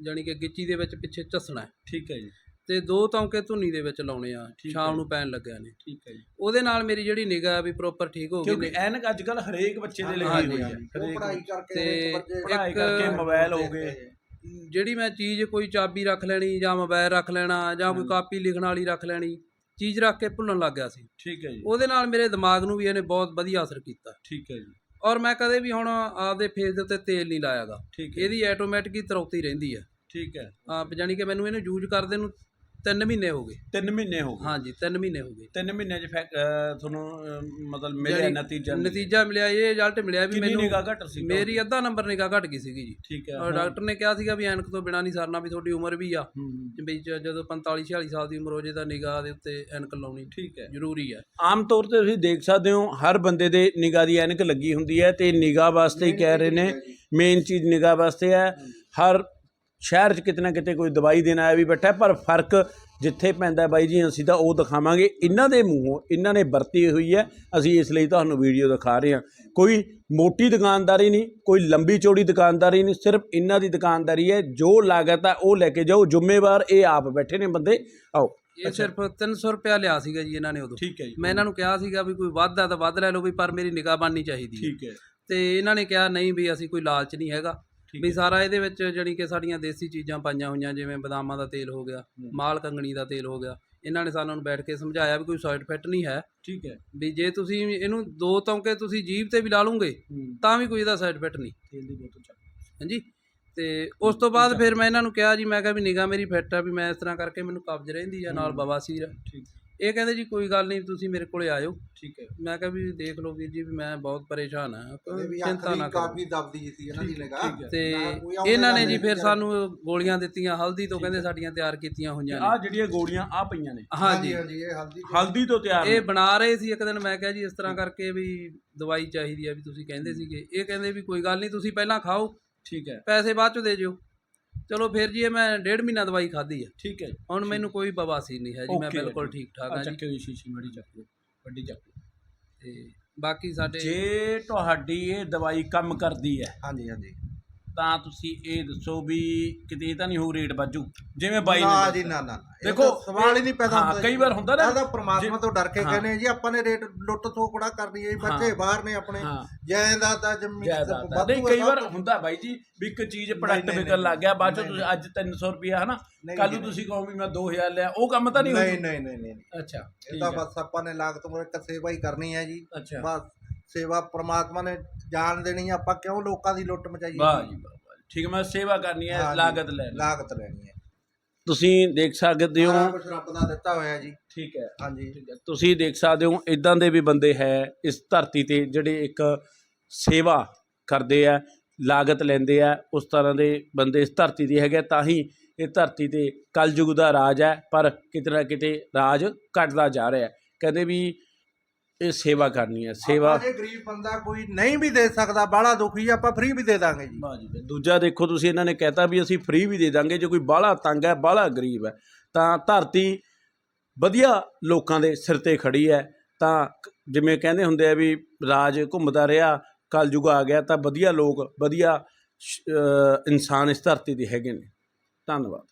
[SPEAKER 3] ਜਾਨੀ ਕਿ ਗਿੱਚੀ ਦੇ ਵਿੱਚ ਪਿੱਛੇ ਝੱਸਣਾ ਹੈ।
[SPEAKER 1] ਠੀਕ ਹੈ ਜੀ।
[SPEAKER 3] ਤੇ ਦੋ ਤੌਂਕੇ ਧੁੰਨੀ ਦੇ ਵਿੱਚ ਲਾਉਣੇ ਆ
[SPEAKER 1] ਠੀਕ
[SPEAKER 3] ਸ਼ਾਮ
[SPEAKER 1] ਹੈ।
[SPEAKER 3] ਨੂੰ ਪੈਣ ਲੱਗਿਆ ਨੇ।
[SPEAKER 1] ਠੀਕ ਹੈ ਜੀ।
[SPEAKER 3] ਉਹਦੇ ਨਾਲ ਮੇਰੀ ਜਿਹੜੀ ਨਿਗਾਹ ਵੀ ਪ੍ਰੋਪਰ ਠੀਕ ਹੋ ਗਈ
[SPEAKER 1] ਕਿਉਂਕਿ
[SPEAKER 3] ਨੇ।
[SPEAKER 1] ਐਨਕ ਅੱਜ ਕੱਲ ਹਰੇਕ ਬੱਚੇ ਦੇ ਲਈ
[SPEAKER 3] ਹਾਂਜੀ,
[SPEAKER 1] ਹੋਈ ਹੈ
[SPEAKER 2] ਉਹ
[SPEAKER 1] ਹਰੇਕ
[SPEAKER 2] ਕਰਕੇ
[SPEAKER 3] ਤੇ
[SPEAKER 2] ਵਿੱਚ ਬੱਚੇ
[SPEAKER 1] ਪੜ੍ਹਾਈ
[SPEAKER 3] ਇੱਕ
[SPEAKER 1] ਕਰਕੇ ਮੋਬਾਈਲ ਹੋ ਗਏ।
[SPEAKER 3] ਜਿਹੜੀ ਮੈਂ ਚੀਜ਼ ਕੋਈ ਚਾਬੀ ਰੱਖ ਲੈਣੀ ਜਾਂ ਮੋਬਾਈਲ ਰੱਖ ਲੈਣਾ ਜਾਂ ਕੋਈ। ਕਾਪੀ ਲਿਖਣ ਵਾਲੀ ਰੱਖ ਲੈਣੀ ਚੀਜ਼ ਰੱਖ ਕੇ ਭੁੱਲਣ ਲੱਗ ਗਿਆ ਸੀ।
[SPEAKER 1] ਠੀਕ ਹੈ ਜੀ।
[SPEAKER 3] ਉਹਦੇ ਨਾਲ ਮੇਰੇ ਦਿਮਾਗ ਨੂੰ ਵੀ ਇਹਨੇ ਬਹੁਤ ਵਧੀਆ ਅਸਰ ਕੀਤਾ।
[SPEAKER 1] ਠੀਕ ਹੈ ਜੀ।
[SPEAKER 3] ਔਰ ਮੈਂ ਕਦੇ ਵੀ ਹੁਣ ਆਪਦੇ ਫੇਸ ਦੇ ਉੱਤੇ ਤੇਲ ਨਹੀਂ ਲਾਇਆਗਾ।
[SPEAKER 1] ਠੀਕ ਹੈ।
[SPEAKER 3] ਇਹਦੀ ਆਟੋਮੈਟਿਕ ਹੀ ਤਰੌਤੀ ਰਹਿੰਦੀ ਹੈ।
[SPEAKER 1] ਠੀਕ ਹੈ।
[SPEAKER 3] ਆਪ ਜਾਨੀ ਕਿ ਮੈਨੂੰ ਇਹਨੂੰ ਯੂਜ਼ ਕਰਦੇ ਨੂੰ 3 ਮਹੀਨੇ ਹੋ ਗਏ।
[SPEAKER 1] 3 ਮਹੀਨੇ ਹੋ ਗਏ।
[SPEAKER 3] ਹਾਂਜੀ 3 ਮਹੀਨੇ ਹੋ ਗਏ।
[SPEAKER 1] 3 ਮਹੀਨੇ ਚ ਫੈਕ- ਅਹ ਤੁਹਾਨੂੰ ਅਹ, ਮਤਲਬ ਮਿਲਿਆ ਨਤੀਜਾ?
[SPEAKER 3] ਨਤੀਜਾ ਮਿਲਿਆ ਇਹ ਰਿਜ਼ਲਟ ਮਿਲਿਆ ਵੀ
[SPEAKER 1] ਕਿੰਨੀ
[SPEAKER 3] ਮੈਨੂੰ
[SPEAKER 1] ਨਿਗਾਹ ਘਟ ਸੀ?
[SPEAKER 3] ਮੇਰੀ ਅੱਧਾ ਨੰਬਰ ਨਿਗਾਹ ਘਟ ਗਈ ਸੀਗੀ ਜੀ।
[SPEAKER 1] ਠੀਕ ਹੈ
[SPEAKER 3] ਔਰ। ਡਾਕਟਰ ਨੇ ਕਿਹਾ ਸੀਗਾ ਵੀ ਐਨਕ ਤੋਂ ਬਿਨਾ ਨਹੀਂ ਸਰਨਾ ਵੀ ਤੁਹਾਡੀ ਉਮਰ ਵੀ ਆ।
[SPEAKER 1] ਹੂੰ, ਹੂੰ,
[SPEAKER 3] ਵੀ ਜ- ਜਦੋਂ 45 46 ਸਾਲ ਦੀ ਉਮਰ ਹੋ ਜੇ ਤਾਂ ਨਿਗਾਹ ਦੇ ਉੱਤੇ ਐਨਕ ਲਾਉਣੀ
[SPEAKER 1] ਠੀਕ ਹੈ।
[SPEAKER 3] ਜ਼ਰੂਰੀ ਹੈ
[SPEAKER 1] ਆਮ ਤੌਰ ਤੇ ਤੁਸੀਂ ਦੇਖ ਸਕਦੇ ਹੋ ਹਰ ਬੰਦੇ ਦੇ ਨਿਗਾਹ ਦੀ ਐਨਕ ਲੱਗੀ ਹੁੰਦੀ ਹੈ ਤੇ ਨਿਗਾਹ ਵਾਸਤੇ ਹੀ ਕਹਿ ਰਹੇ ਨੇ ਮੇਨ ਚੀਜ਼ ਨਿਗਾਹ ਵਾਸਤੇ ਹੈ। ਹਰ ਸ਼ਹਿਰ 'ਚ ਕਿਤੇ ਨਾ ਕਿਤੇ ਕੋਈ ਦਵਾਈ ਦੇਣ ਆਇਆ ਵੀ ਬੈਠਾ ਪਰ ਫ਼ਰਕ ਜਿੱਥੇ ਪੈਂਦਾ ਬਾਈ ਜੀ ਅਸੀਂ ਤਾਂ ਉਹ ਦਿਖਾਵਾਂਗੇ। ਇਹਨਾਂ ਦੇ ਮੂੰਹੋਂ ਇਹਨਾਂ ਨੇ ਵਰਤੀ ਹੋਈ ਹੈ। ਅਸੀਂ ਇਸ ਲਈ ਤੁਹਾਨੂੰ ਵੀਡੀਓ ਦਿਖਾ ਰਹੇ ਹਾਂ। ਕੋਈ ਮੋਟੀ ਦੁਕਾਨਦਾਰੀ ਨਹੀਂ ਕੋਈ ਲੰਬੀ ਚੌੜੀ ਦੁਕਾਨਦਾਰੀ ਨਹੀਂ ਸਿਰਫ ਇਹਨਾਂ ਦੀ ਦੁਕਾਨਦਾਰੀ ਹੈ। ਜੋ ਲਾਗਤ ਹੈ ਉਹ ਲੈ ਕੇ ਜਾਓ। ਜ਼ਿੰਮੇਵਾਰ ਇਹ ਆਪ ਬੈਠੇ ਨੇ ਬੰਦੇ। ਆਓ।
[SPEAKER 3] ਇਹ ਸਿਰਫ 300 ਰੁਪਿਆ ਲਿਆ ਸੀਗਾ ਜੀ ਇਹਨਾਂ ਨੇ ਉਦੋਂ।
[SPEAKER 1] ਠੀਕ ਹੈ ਜੀ।
[SPEAKER 3] ਮੈਂ ਇਹਨਾਂ ਨੂੰ ਕਿਹਾ ਸੀਗਾ ਵੀ ਕੋਈ ਵੱਧ ਆ ਤਾਂ ਵੱਧ ਲੈ ਲਓ ਵੀ ਪਰ ਮੇਰੀ ਨਿਗਾਹ ਬਣਨੀ ਚਾਹੀਦੀ ਹੈ।
[SPEAKER 1] ਠੀਕ ਹੈ।
[SPEAKER 3] ਤੇ ਇਹਨਾਂ ਨੇ ਕਿਹਾ ਨਹੀਂ ਵੀ ਅਸੀਂ ਕੋਈ ਲਾਲਚ ਨਹੀਂ ਹੈਗਾ। ਵੀ ਸਾਰਾ ਇਹਦੇ ਵਿੱਚ ਜਿਹੜੀ ਕਿ ਸਾਡੀਆਂ ਦੇਸੀ ਚੀਜ਼ਾਂ ਪਾਈਆਂ ਹੋਈਆਂ ਜਿਵੇਂ ਬਦਾਮਾਂ ਦਾ ਤੇਲ ਹੋ ਗਿਆ। ਮਾਲ ਕੰਗਣੀ ਦਾ ਤੇਲ ਹੋ ਗਿਆ ਇਹਨਾਂ ਨੇ ਸਾਨੂੰ ਬੈਠ ਕੇ ਸਮਝਾਇਆ ਵੀ ਕੋਈ ਸਾਈਡ ਇਫੈਕਟ ਨਹੀਂ ਹੈ।
[SPEAKER 1] ਠੀਕ ਹੈ।
[SPEAKER 3] ਵੀ ਜੇ ਤੁਸੀਂ ਇਹਨੂੰ ਦੋ ਤੌਂਕੇ ਤੁਸੀਂ ਜੀਭ ਤੇ ਵੀ ਲਾ ਲਓਗੇ ਤਾਂ ਵੀ ਕੋਈ ਇਹਦਾ ਸਾਈਡ ਇਫੈਕਟ ਨਹੀਂ।
[SPEAKER 1] ਤੇਲ ਦੀ ਬੋਤਲ ਚੱਕ।
[SPEAKER 3] ਹਾਂਜੀ? ਤੇ ਉਸ ਤੋਂ ਬਾਅਦ ਫਿਰ ਮੈਂ ਇਹਨਾਂ ਨੂੰ ਕਿਹਾ ਜੀ ਮੈਂ ਕਿਹਾ ਵੀ ਨਿਗਾਹ ਮੇਰੀ ਫਿੱਟ ਆ ਵੀ ਮੈਂ ਇਸ ਤਰ੍ਹਾਂ ਕਰਕੇ ਮੈਨੂੰ ਕਬਜ਼ ਰਹਿੰਦੀ ਆ ਨਾਲ
[SPEAKER 1] ਹੂੰ।
[SPEAKER 3] ਬਵਾਸੀਰ
[SPEAKER 1] ਠੀਕ।
[SPEAKER 3] ਇਹ ਕਹਿੰਦੇ ਜੀ ਕੋਈ ਗੱਲ ਨਹੀਂ ਤੁਸੀਂ ਮੇਰੇ ਕੋਲੇ ਆਇਓ।
[SPEAKER 1] ਠੀਕ ਹੈ।
[SPEAKER 3] ਮੈਂ ਕਿਹਾ ਵੀ ਦੇਖ ਲਓ ਵੀਰ ਜੀ ਵੀ ਮੈਂ ਬਹੁਤ ਪਰੇਸ਼ਾਨ ਆ ਚਿੰਤਾ ਨਾ ਕਰੋ।
[SPEAKER 2] ਕਾਫੀ ਦਬਦੀ ਸੀ ਇਹਨਾਂ ਦੀ ਨਿਗਾਹ।
[SPEAKER 3] ਤੇ ਇਹਨਾਂ ਨੇ ਜੀ ਫਿਰ ਸਾਨੂੰ ਗੋਲੀਆਂ ਦਿੱਤੀਆਂ ਹਲਦੀ ਤੋਂ ਕਹਿੰਦੇ। ਸਾਡੀਆਂ ਤਿਆਰ ਕੀਤੀਆਂ ਹੋਈਆਂ
[SPEAKER 1] ਆ
[SPEAKER 3] ਨੇ।
[SPEAKER 1] ਜਿਹੜੀਆਂ ਗੋਲੀਆਂ ਆ ਪਈਆਂ ਨੇ।
[SPEAKER 3] ਹਾਂਜੀ
[SPEAKER 2] ਹਾਂਜੀ ਇਹ ਹਲਦੀ
[SPEAKER 1] ਹਲਦੀ ਤੋਂ ਤਿਆਰ
[SPEAKER 3] ਇਹ। ਬਣਾ ਰਹੇ ਸੀ ਇੱਕ ਦਿਨ ਮੈਂ ਕਿਹਾ ਜੀ ਇਸ ਤਰ੍ਹਾਂ ਕਰਕੇ ਵੀ ਦਵਾਈ ਚਾਹੀਦੀ ਆ ਵੀ ਤੁਸੀਂ ਕਹਿੰਦੇ ਸੀਗੇ। ਇਹ ਕਹਿੰਦੇ ਵੀ ਕੋਈ ਗੱਲ ਨਹੀਂ ਤੁਸੀਂ ਪਹਿਲਾਂ ਖਾਓ।
[SPEAKER 1] ਠੀਕ ਹੈ।
[SPEAKER 3] ਪੈਸੇ ਬਾਅਦ ਚ ਦੇ ਜਿਓ। ਚਲੋ ਫਿਰ ਜੀ ਇਹ ਮੈਂ ਡੇਢ ਮਹੀਨਾ ਦਵਾਈ ਖਾਧੀ ਆ।
[SPEAKER 1] ਠੀਕ ਹੈ
[SPEAKER 3] ਹੁਣ ਮੈਨੂੰ ਕੋਈ ਬਵਾਸੀਰ ਨਹੀਂ ਹੈ ਜੀ ਮੈਂ
[SPEAKER 1] Okay ਹੈ
[SPEAKER 3] ਬਿਲਕੁਲ। ਠੀਕ ਠਾਕ
[SPEAKER 1] ਆ
[SPEAKER 3] ਹਾਂ ਜੀ।
[SPEAKER 1] ਚੱਕੇ ਹੋਈ ਸ਼ੀਸ਼ੀ ਮਾੜੀ ਚੱਕ ਲਓ ਵੱਡੀ ਚੱਕ ਲਓ
[SPEAKER 3] ਤੇ ਬਾਕੀ ਸਾਡੇ
[SPEAKER 1] ਜੇ ਤੁਹਾਡੀ ਇਹ ਦਵਾਈ ਕੰਮ ਕਰਦੀ ਹੈ
[SPEAKER 2] ਹਾਂਜੀ ਹਾਂਜੀ।
[SPEAKER 1] ਤਾਂ ਤੁਸੀਂ ਇਹ ਦੱਸੋ ਵੀ ਕਿਤੇ ਇਹ ਤਾਂ ਨਹੀਂ ਹੋ ਰੇਟ ਵਾਜੂ ਜਿਵੇਂ ਬਾਈ
[SPEAKER 2] ਨਾ
[SPEAKER 1] ਨੇ
[SPEAKER 2] ਜੀ ਨਾ ਨਾ ਨਾ। ਇਹ
[SPEAKER 1] ਦੇਖੋ,
[SPEAKER 2] ਤਾਂ ਸਵਾਲ ਹੀ ਨਹੀਂ ਪੈਦਾ
[SPEAKER 1] ਹਾਂ,
[SPEAKER 2] ਹੁੰਦਾ
[SPEAKER 1] ਕਈ। ਵਾਰ ਹੁੰਦਾ ਨਾ
[SPEAKER 2] ਇਹ ਤਾਂ ਪ੍ਰਮਾਤਮਾ ਤੋਂ ਡਰ ਕੇ
[SPEAKER 1] ਹਾਂ।
[SPEAKER 2] ਕਹਿੰਦੇ ਜੀ ਆਪਾਂ ਨੇ ਰੇਟ ਲੁੱਟ ਥੋਕੜਾ ਕਰਨੀ ਹੈ ਜੀ, ਬੱਚੇ
[SPEAKER 1] ਹਾਂ।
[SPEAKER 2] ਬਾਹਰ ਨੇ ਆਪਣੇ
[SPEAKER 1] ਹਾਂ
[SPEAKER 2] ਜਾਇਦਾਦ ਦਾ ਜ਼ਮੀਨ
[SPEAKER 1] ਜਾਇਦਾਦ ਨਹੀਂ ਕਈ ਵਾਰ। ਹੁੰਦਾ ਬਾਈ ਜੀ ਵੀ ਇੱਕ ਚੀਜ਼ ਪ੍ਰੋਡਕਟ
[SPEAKER 2] ਨਹੀਂ,
[SPEAKER 1] ਵਿਕਣ ਲੱਗ ਗਿਆ ਬਾਅਦ ਚੋਂ
[SPEAKER 2] ਨਹੀਂ,
[SPEAKER 1] ਤੁਸੀਂ ਅੱਜ 300 ਰੁਪਿਆ ਹਨਾ
[SPEAKER 2] ਨਹੀਂ
[SPEAKER 1] ਕੱਲ ਨੂੰ ਤੁਸੀਂ ਕਹੋ ਵੀ ਮੈਂ 2000 ਲਿਆ ਉਹ ਕੰਮ ਤਾਂ ਨਹੀਂ
[SPEAKER 2] ਨਹੀਂ
[SPEAKER 1] ਹੋਊ
[SPEAKER 2] ਨਹੀਂ ਨਹੀਂ ਨਹੀਂ।
[SPEAKER 1] ਅੱਛਾ
[SPEAKER 2] ਇਹ
[SPEAKER 1] ਠੀਕ
[SPEAKER 2] ਤਾਂ
[SPEAKER 1] ਹੈ
[SPEAKER 2] ਬਸ ਆਪਾਂ ਨੇ ਲਾਗਤ ਮੁਰੇ ਹੀ ਕਰਨੀ ਹੈ ਜੀ
[SPEAKER 1] ਅੱਛਾ
[SPEAKER 2] ਬਸ ਸੇਵਾ ਪ੍ਰਮਾਤਮਾ ਨੇ ਜਾਣ ਦੇਣੀ ਹੈ ਆਪਾਂ ਕਿਉਂ ਲੋਕਾਂ ਦੀ ਲੁੱਟ ਮਚਾਈਏ
[SPEAKER 1] ਵਾਹ ਜੀ ਵਾਹ ਵਾਹ। ਜੀ। ਠੀਕ ਹੈ ਮੈਂ ਸੇਵਾ ਕਰਨੀ ਹੈ
[SPEAKER 2] ਹਾਂ ਜੀ,
[SPEAKER 1] ਲਾਗਤ ਲੈ ਲਓ।
[SPEAKER 2] ਲਾਗਤ ਲੈਣੀ ਹੈ।
[SPEAKER 1] ਤੁਸੀਂ ਦੇਖ ਸਕਦੇ
[SPEAKER 2] ਸਾਰਾ
[SPEAKER 1] ਹੋ
[SPEAKER 2] ਕੁਝ ਰੱਬ ਦਾ ਦਿੱਤਾ ਹੋਇਆ ਜੀ।
[SPEAKER 1] ਠੀਕ ਹੈ।
[SPEAKER 2] ਹਾਂਜੀ।
[SPEAKER 1] ਠੀਕ ਹੈ। ਤੁਸੀਂ ਦੇਖ ਸਕਦੇ ਹੋ ਇਦਾਂ ਦੇ ਵੀ ਬੰਦੇ ਹੈ ਇਸ ਧਰਤੀ ਤੇ ਜਿਹੜੇ ਇੱਕ ਸੇਵਾ ਕਰਦੇ ਆ ਲਾਗਤ ਲੈਂਦੇ ਆ ਉਸ ਤਰ੍ਹਾਂ ਦੇ ਬੰਦੇ ਇਸ ਧਰਤੀ ਤੇ ਹੈਗੇ ਤਾਂ ਹੀ ਇਹ ਧਰਤੀ ਤੇ ਕਲਯੁਗ ਦਾ ਰਾਜ ਹੈ ਪਰ ਕਿਤੇ ਨਾ ਕਿਤੇ ਰਾਜ ਘਟਦਾ ਜਾ ਰਿਹਾ ਹੈ। ਕਹਿੰਦੇ ਵੀ ਇਹ ਸੇਵਾ ਕਰਨੀ ਹੈ ਸੇਵਾ
[SPEAKER 2] ਜੇ ਗਰੀਬ ਬੰਦਾ ਕੋਈ ਨਹੀਂ ਵੀ ਦੇ ਸਕਦਾ ਬਾਹਲਾ ਦੁਖੀ ਆ, ਆਪਾਂ ਫ੍ਰੀ ਵੀ ਦੇ ਦਾਂਗੇ ਜੀ।
[SPEAKER 1] ਵਾਹ ਜੀ। ਦੂਜਾ ਦੇਖੋ ਤੁਸੀਂ ਇਹਨਾਂ ਨੇ ਕਹਿਤਾ ਵੀ ਅਸੀਂ ਫ੍ਰੀ ਵੀ ਦੇ ਦਾਂਗੇ ਜੇ ਕੋਈ ਬਾਹਲਾ ਤੰਗ ਹੈ ਬਾਹਲਾ ਗਰੀਬ ਹੈ ਤਾਂ ਧਰਤੀ ਵਧੀਆ ਲੋਕਾਂ ਦੇ ਸਿਰ ਤੇ ਖੜੀ ਹੈ। ਤਾਂ ਕ- ਜਿਵੇਂ ਕਹਿੰਦੇ ਹੁੰਦੇ ਆ ਵੀ ਰਾਜ ਘੁੰਮਦਾ ਰਿਹਾ ਕਲਯੁਗ ਆ ਗਿਆ ਤਾਂ ਵਧੀਆ ਲੋਕ ਵਧੀਆ ਸ਼- ਅਹ ਇਨਸਾਨ ਇਸ ਧਰਤੀ ਦੇ ਹੈਗੇ ਨੇ। ਧੰਨਵਾਦ।